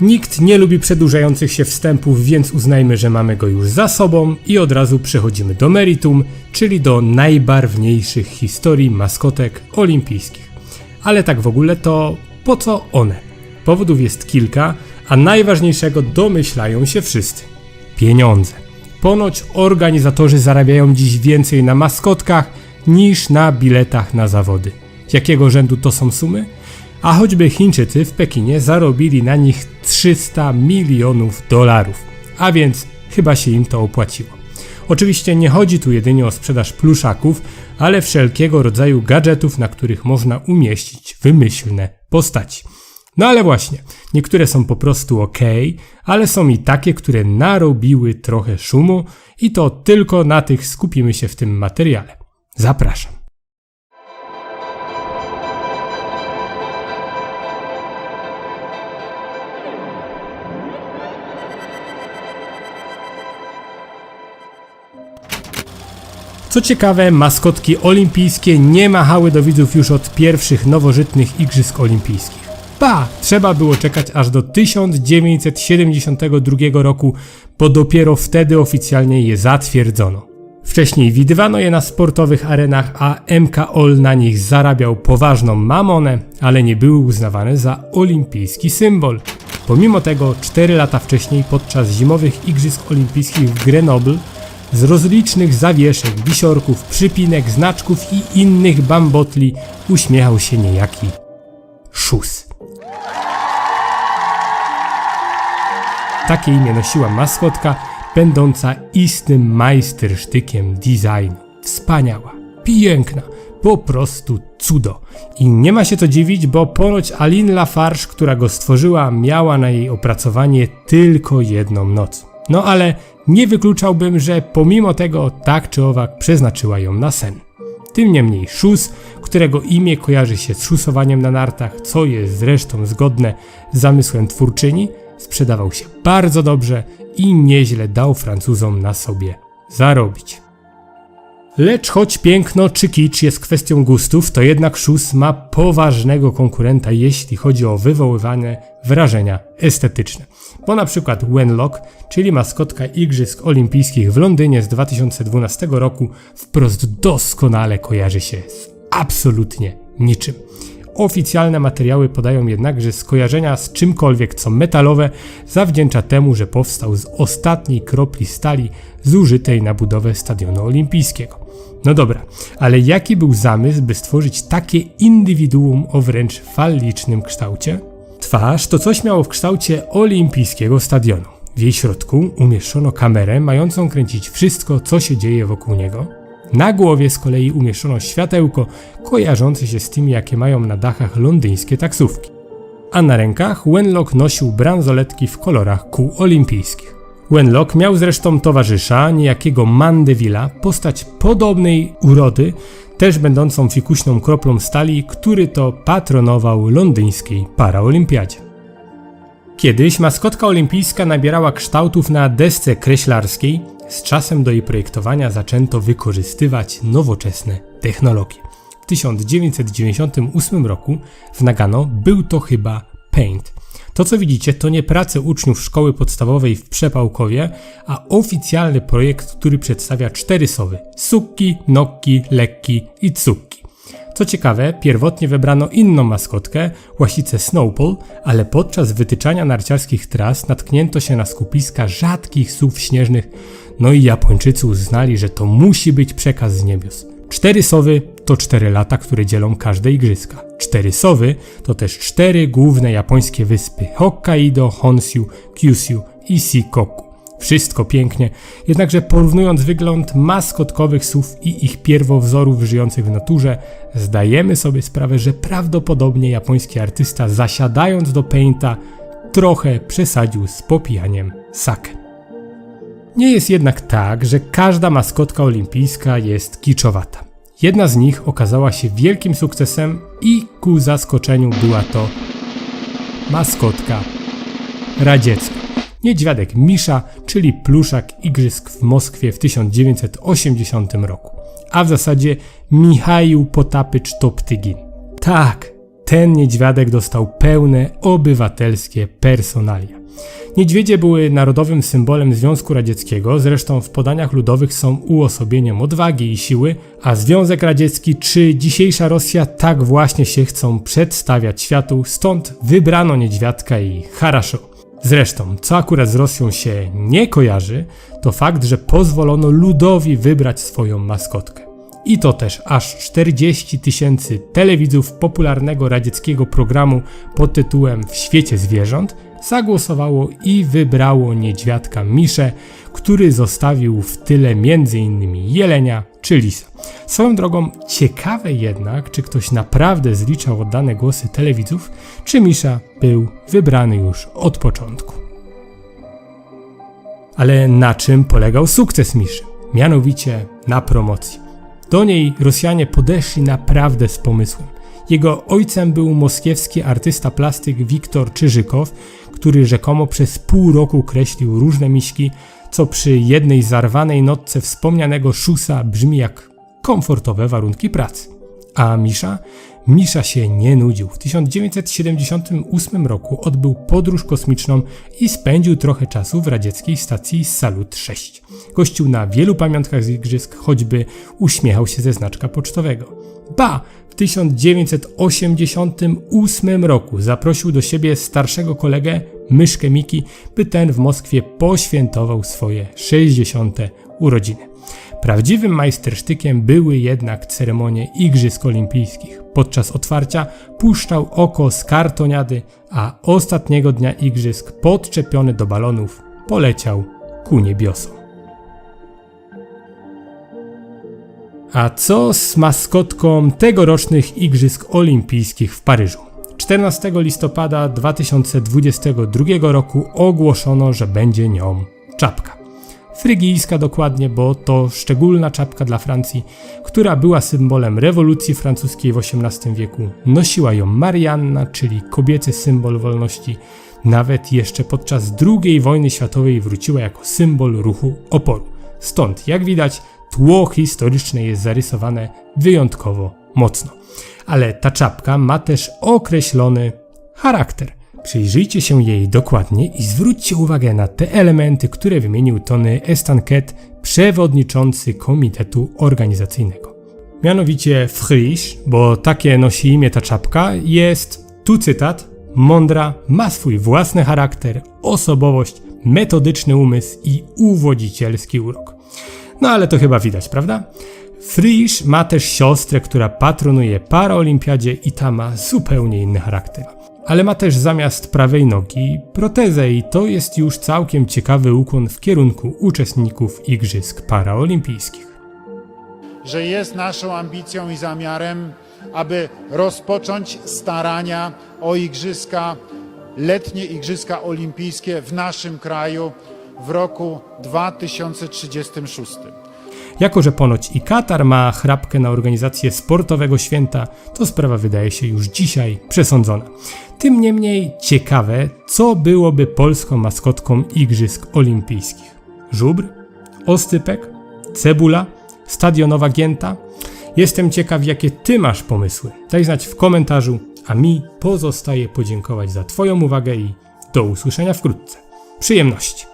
Nikt nie lubi przedłużających się wstępów, więc uznajmy, że mamy go już za sobą i od razu przechodzimy do meritum, czyli do najbarwniejszych historii maskotek olimpijskich. Ale tak w ogóle to po co one? Powodów jest kilka, a najważniejszego domyślają się wszyscy. Pieniądze. Ponoć organizatorzy zarabiają dziś więcej na maskotkach niż na biletach na zawody. Jakiego rzędu to są sumy? A choćby Chińczycy w Pekinie zarobili na nich 300 milionów dolarów. A więc chyba się im to opłaciło. Oczywiście nie chodzi tu jedynie o sprzedaż pluszaków, ale wszelkiego rodzaju gadżetów, na których można umieścić wymyślne postaci. No ale właśnie, niektóre są po prostu ok, ale są i takie, które narobiły trochę szumu i to tylko na tych skupimy się w tym materiale. Zapraszam. Co ciekawe, maskotki olimpijskie nie machały do widzów już od pierwszych nowożytnych Igrzysk Olimpijskich. Ba, trzeba było czekać aż do 1972 roku, bo dopiero wtedy oficjalnie je zatwierdzono. Wcześniej widywano je na sportowych arenach, a MKOL na nich zarabiał poważną mamonę, ale nie były uznawane za olimpijski symbol. Pomimo tego, 4 lata wcześniej podczas zimowych Igrzysk Olimpijskich w Grenoble z rozlicznych zawieszek, wisiorków, przypinek, znaczków i innych bambotli uśmiechał się niejaki Szus. Takie imię nosiła maskotka, będąca istnym majstersztykiem designu. Wspaniała, piękna, po prostu cudo. I nie ma się co dziwić, bo ponoć Aline Lafarge, która go stworzyła, miała na jej opracowanie tylko jedną noc. No ale nie wykluczałbym, że pomimo tego tak czy owak przeznaczyła ją na sen. Tym niemniej Szus, którego imię kojarzy się z szusowaniem na nartach, co jest zresztą zgodne z zamysłem twórczyni, sprzedawał się bardzo dobrze i nieźle dał Francuzom na sobie zarobić. Lecz choć piękno czy kicz jest kwestią gustów, to jednak Szus ma poważnego konkurenta, jeśli chodzi o wywoływane wrażenia estetyczne. Bo na przykład Wenlock, czyli maskotka Igrzysk Olimpijskich w Londynie z 2012 roku, wprost doskonale kojarzy się z absolutnie niczym. Oficjalne materiały podają jednak, że skojarzenia z czymkolwiek co metalowe zawdzięcza temu, że powstał z ostatniej kropli stali zużytej na budowę stadionu olimpijskiego. No dobra, ale jaki był zamysł, by stworzyć takie indywiduum o wręcz fallicznym kształcie? Twarz to coś miało w kształcie olimpijskiego stadionu. W jej środku umieszczono kamerę mającą kręcić wszystko, co się dzieje wokół niego. Na głowie z kolei umieszczono światełko kojarzące się z tymi, jakie mają na dachach londyńskie taksówki. A na rękach Wenlock nosił bransoletki w kolorach kół olimpijskich. Wenlock miał zresztą towarzysza, niejakiego Mandevilla, postać podobnej urody, też będącą fikuśną kroplą stali, który to patronował londyńskiej paraolimpiadzie. Kiedyś maskotka olimpijska nabierała kształtów na desce kreślarskiej, z czasem do jej projektowania zaczęto wykorzystywać nowoczesne technologie. W 1998 roku w Nagano był to chyba Paint. To co widzicie to nie prace uczniów szkoły podstawowej w Przepałkowie, a oficjalny projekt, który przedstawia cztery sowy: sukki, nokki, lekki i cukki. Co ciekawe, pierwotnie wybrano inną maskotkę, łasicę Snowball, ale podczas wytyczania narciarskich tras natknięto się na skupiska rzadkich sów śnieżnych, no i Japończycy uznali, że to musi być przekaz z niebios. Cztery sowy to cztery lata, które dzielą każde igrzyska. Cztery sowy to też cztery główne japońskie wyspy Hokkaido, Honshu, Kyushu i Shikoku. Wszystko pięknie, jednakże porównując wygląd maskotkowych sów i ich pierwowzorów żyjących w naturze, zdajemy sobie sprawę, że prawdopodobnie japoński artysta zasiadając do painta trochę przesadził z popijaniem sake. Nie jest jednak tak, że każda maskotka olimpijska jest kiczowata. Jedna z nich okazała się wielkim sukcesem i ku zaskoczeniu była to maskotka radziecka. Niedźwiadek Misza, czyli pluszak igrzysk w Moskwie w 1980 roku. A w zasadzie Michaił Potapycz Toptygin. Tak, ten niedźwiadek dostał pełne obywatelskie personalia. Niedźwiedzie były narodowym symbolem Związku Radzieckiego, zresztą w podaniach ludowych są uosobieniem odwagi i siły, a Związek Radziecki czy dzisiejsza Rosja tak właśnie się chcą przedstawiać światu, stąd wybrano niedźwiadka i haraszo. Zresztą, co akurat z Rosją się nie kojarzy, to fakt, że pozwolono ludowi wybrać swoją maskotkę. I to też aż 40 tysięcy telewidzów popularnego radzieckiego programu pod tytułem W świecie zwierząt zagłosowało i wybrało niedźwiadka Miszę, który zostawił w tyle m.in. jelenia czy lisa. Swoją drogą ciekawe jednak, czy ktoś naprawdę zliczał oddane głosy telewidzów, czy Misza był wybrany już od początku. Ale na czym polegał sukces Miszy? Mianowicie na promocji. Do niej Rosjanie podeszli naprawdę z pomysłem. Jego ojcem był moskiewski artysta plastyk Wiktor Czyżykow, który rzekomo przez pół roku kreślił różne miśki, co przy jednej zarwanej notce wspomnianego Szusa brzmi jak komfortowe warunki pracy. A Misza? Misza się nie nudził. W 1978 roku odbył podróż kosmiczną i spędził trochę czasu w radzieckiej stacji Salut 6. Gościł na wielu pamiątkach z igrzysk, choćby uśmiechał się ze znaczka pocztowego. Ba! W 1988 roku zaprosił do siebie starszego kolegę, Myszkę Miki, by ten w Moskwie poświętował swoje 60. urodziny. Prawdziwym majstersztykiem były jednak ceremonie Igrzysk Olimpijskich. Podczas otwarcia puszczał oko z kartoniady, a ostatniego dnia Igrzysk, podczepiony do balonów, poleciał ku niebiosom. A co z maskotką tegorocznych Igrzysk Olimpijskich w Paryżu? 14 listopada 2022 roku ogłoszono, że będzie nią czapka. Frygijska dokładnie, bo to szczególna czapka dla Francji, która była symbolem rewolucji francuskiej w XVIII wieku. Nosiła ją Marianna, czyli kobiecy symbol wolności. Nawet jeszcze podczas II wojny światowej wróciła jako symbol ruchu oporu. Stąd, jak widać, tło historyczne jest zarysowane wyjątkowo mocno. Ale ta czapka ma też określony charakter. Przyjrzyjcie się jej dokładnie i zwróćcie uwagę na te elementy, które wymienił Tony Estanquet, przewodniczący komitetu organizacyjnego. Mianowicie Frisch, bo takie nosi imię ta czapka, jest, tu cytat, mądra, ma swój własny charakter, osobowość, metodyczny umysł i uwodzicielski urok. No ale to chyba widać, prawda? Frisch ma też siostrę, która patronuje paraolimpiadzie i ta ma zupełnie inny charakter. Ale ma też zamiast prawej nogi protezę i to jest już całkiem ciekawy ukłon w kierunku uczestników Igrzysk Paraolimpijskich. że jest naszą ambicją i zamiarem, aby rozpocząć starania o igrzyska, letnie Igrzyska Olimpijskie w naszym kraju w roku 2036. Jako, że ponoć i Katar ma chrapkę na organizację sportowego święta, to sprawa wydaje się już dzisiaj przesądzona. Tym niemniej ciekawe, co byłoby polską maskotką Igrzysk Olimpijskich. Żubr? Oscypek? Cebula? Stadionowa gięta? Jestem ciekaw, jakie ty masz pomysły. Daj znać w komentarzu, a mi pozostaje podziękować za twoją uwagę i do usłyszenia wkrótce. Przyjemności!